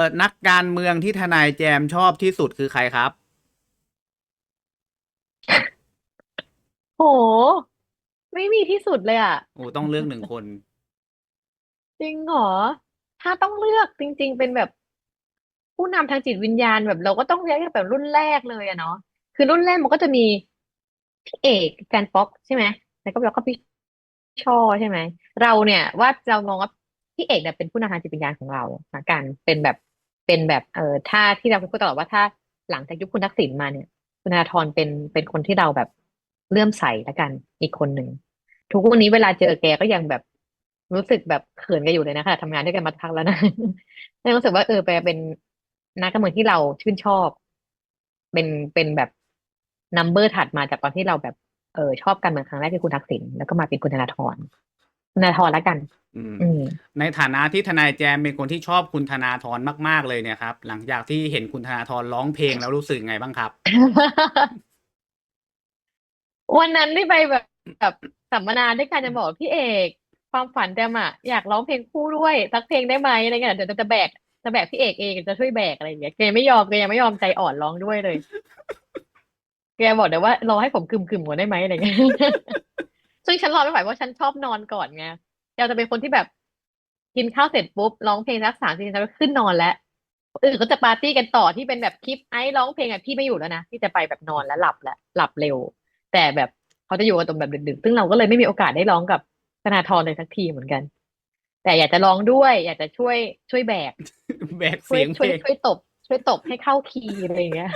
อนักการเมืองที่ทนายแจมชอบที่สุดคือใครครับ โห ไม่มีที่สุดเลยอะ โอ้ต้องเลือกหนึ่งคน จริงเหรอ ถ้าต้องเลือกจริง ๆ เป็นแบบผู้นำทางจิตวิญญาณแบบเราก็ต้องเรียกแบบรุ่นแรกเลยอะเนาะ คือรุ่นแรกมันก็จะมีพี่เอกแฟนป๊อกใช่ไหมแล้วก็แล้วก็พี่ช่อใช่ไหม เราเนี่ยว่าเรามองว่าพี่เอกเนี่ยเป็นผู้นำทางจิตวิญญาณของเราละกันเป็นแบบ เป็นแบบเออถ้าที่เราพูดตลอดว่าถ้าหลังจากยุคคุณทักษิณมาเนี่ย คุณธนาธรเป็นเป็นคนที่เราแบบเลื่อมใสละกันอีกคนหนึ่งทุกวันนี้เวลาเจอแกก็ยังแบบรู้สึกแบบเขินกันอยู่เลยนะขณะทำงานด้วยกันมาพักแล้วนะรู้สึกว่าเออแกเป็นนักการเมืองที่เราชื่นชอบ เป็นเป็นแบบนัมเบอร์ถัดมาจากตอนที่เราแบบเออชอบการเมืองครั้งแรกคือคุณทักษิณแล้วก็มาเป็นคุณธนาธรคุณธนาธรละกัน ในฐานะที่ทนายแจมเป็นคนที่ชอบคุณธนาธรมาก ๆ เลยเนี่ยครับ หลังจากที่เห็นคุณธนาธรร้องเพลงแล้วรู้สึกไงบ้างครับ วันนั้นที่ไปแบบแบบสัมมนาด้วยกันจะบอกว่าพี่เอก ความฝันแจมอะอยากร้องเพลงคู่ด้วยสักเพลงได้ไหมอะไรเงี้ยเดี๋ยวจะแบกจะแบกพี่เอกเองจะช่วยแบกอะไรอย่างเงี้ยแกไม่ยอมแกยังไม่ยอมใจอ่อนร้องด้วยเลย แกบอกเดี๋ยวว่ารอให้ผมกึ่มๆก่อนได้ไหมอะไรเงี้ยซึ่งฉันรอไม่ไหวเพราะฉันชอบนอนก่อนไง เราจะเป็นคนที่แบบกินข้าวเสร็จปุ๊บร้องเพลงสักสามสี่นาทีขึ้นนอนแล้วคนอื่นก็จะปาร์ตี้กันต่อที่เป็นแบบคลิปไอ้ร้องเพลงอะพี่ไม่อยู่แล้วนะที่จะไปแบบนอนแล้วหลับแล้วหลับเร็ว แต่แบบเขาจะอยู่กันตรงแบบดึกๆซึ่งเราก็เลยไม่มีโอกาสได้ร้องกับธนาธรเลยสักทีเหมือนกัน แต่อยากจะร้องด้วย อยากจะช่วยช่วยแบกแบกช่วยเสียงเพช่วยลงช่วยตบ ช่วยตบให้เข้าคีย์อะไรอย่างเงี้ย